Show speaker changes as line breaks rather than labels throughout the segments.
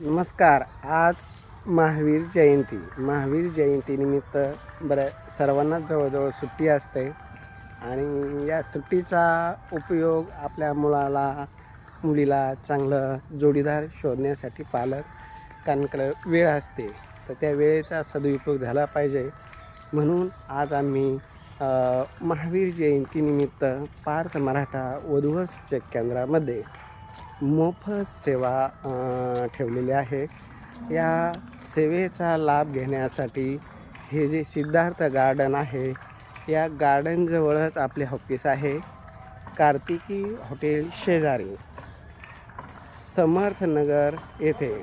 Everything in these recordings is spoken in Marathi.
नमस्कार आज महावीर जयंती. महावीर जयंतीनिमित्त बरं सर्वांनाच जवळजवळ सुट्टी असते. आणि या सुट्टीचा उपयोग आपल्या मुलाला मुलीला चांगलं जोडीदार शोधण्यासाठी पालकांकडे वेळ असते. तर त्या वेळेचा सदुपयोग झाला पाहिजे. म्हणून आज आम्ही महावीर जयंतीनिमित्त पार्थ मराठा वधूवर सूचक केंद्रामध्ये मोफत सेवा ठेवलेली आहे. या सेवेचा लाभ घेण्यासाठी हे जे सिद्धार्थ गार्डन आहे या गार्डनजवळच आपले ऑफिस आहे. कार्तिकी हॉटेल शेजारी. समर्थनगर येथे.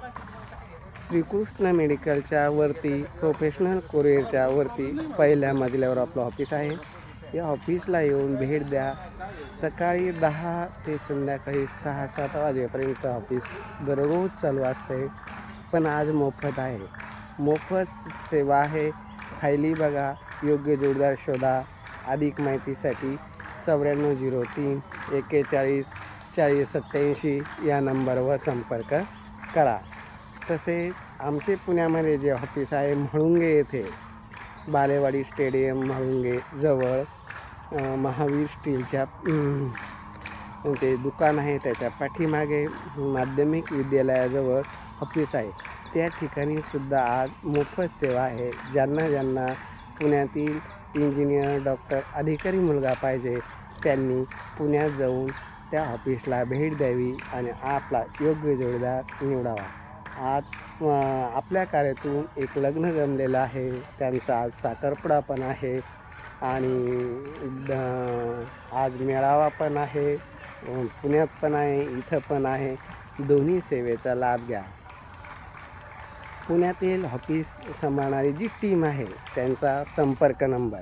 श्रीकृष्ण मेडिकलच्या वरती प्रोफेशनल कोरिअरच्या वरती पहिल्या मजल्यावर आपलं ऑफिस आहे. या ऑफिसला येऊन भेट द्या. सकाळी दहा ते संध्याकाळी सहा सात वाजेपर्यंत ऑफिस दररोज चालू असते. पण आज मोफत आहे. मोफत सेवा आहे. फायली बघा. योग्य जोडदार शोधा. अधिक माहितीसाठी चौऱ्याण्णव झिरो तीन एक्केचाळीस चाळीस सत्याऐंशी या नंबरवर संपर्क करा. तसेच आमचे पुण्यामध्ये जे ऑफिस आहे म्हाळुंगे येथे. बालेवाडी स्टेडियम म्हाळुंगे जवळ. महावीर स्टीलच्या ते दुकान आहे त्याच्या पाठीमागे माध्यमिक विद्यालयाजवळ ऑफिस आहे. त्या ठिकाणी सुद्धा आज मोफत सेवा आहे. ज्यांना ज्यांना पुण्यातील इंजिनियर डॉक्टर अधिकारी मुलगा पाहिजे त्यांनी पुण्यात जाऊन त्या ऑफिसला भेट द्यावी आणि आपला योग्य जोडीदार निवडावा. आज आपल्या कार्यातून एक लग्न जमलेलं आहे. त्यांचा आज साखरपुडा पण आहे. आणि द- आज मेळावा पण आहे पुण्यात पण आहे इथं पण आहे. दोन्ही सेवेचा लाभ घ्या. पुण्यातील ऑफिस सांभाळणारी जी टीम आहे त्यांचा संपर्क नंबर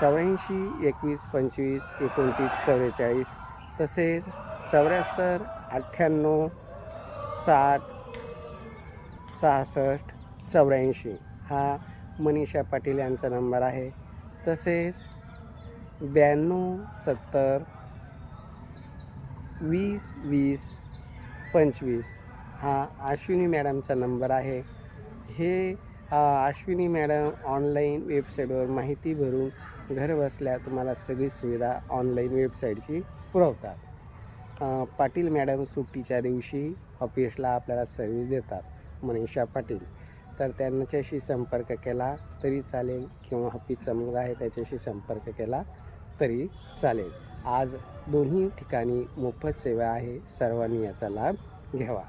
चौऱ्याऐंशी एकवीस पंचवीस एकोणतीस चव्वेचाळीस तसेच चौऱ्याहत्तर अठ्ठ्याण्णव साठ सहासष्ट चौऱ्याऐंशी हा मनीषा पाटील यांचा नंबर आहे. तसेच ब्याण्णव सत्तर वीस वीस पंचवीस हा अश्विनी मॅडमचा नंबर आहे. हे अश्विनी मॅडम ऑनलाईन वेबसाईटवर माहिती भरून घरबसल्या तुम्हाला सगळी सुविधा ऑनलाईन वेबसाईटची पुरवतात. पाटील मॅडम सुट्टीच्या दिवशी ऑफिसला आपल्याला सर्व्हिस देतात मनीषा पाटील. तर त्यांच्याशी संपर्क केला तरी चालेल किंवा ऑफिसचा मुलगा आहे त्याच्याशी संपर्क केला तरी चालेल. आज दोन्ही ठिकाणी मोफत सेवा आहे. सर्वांनी याचा लाभ घ्यावा.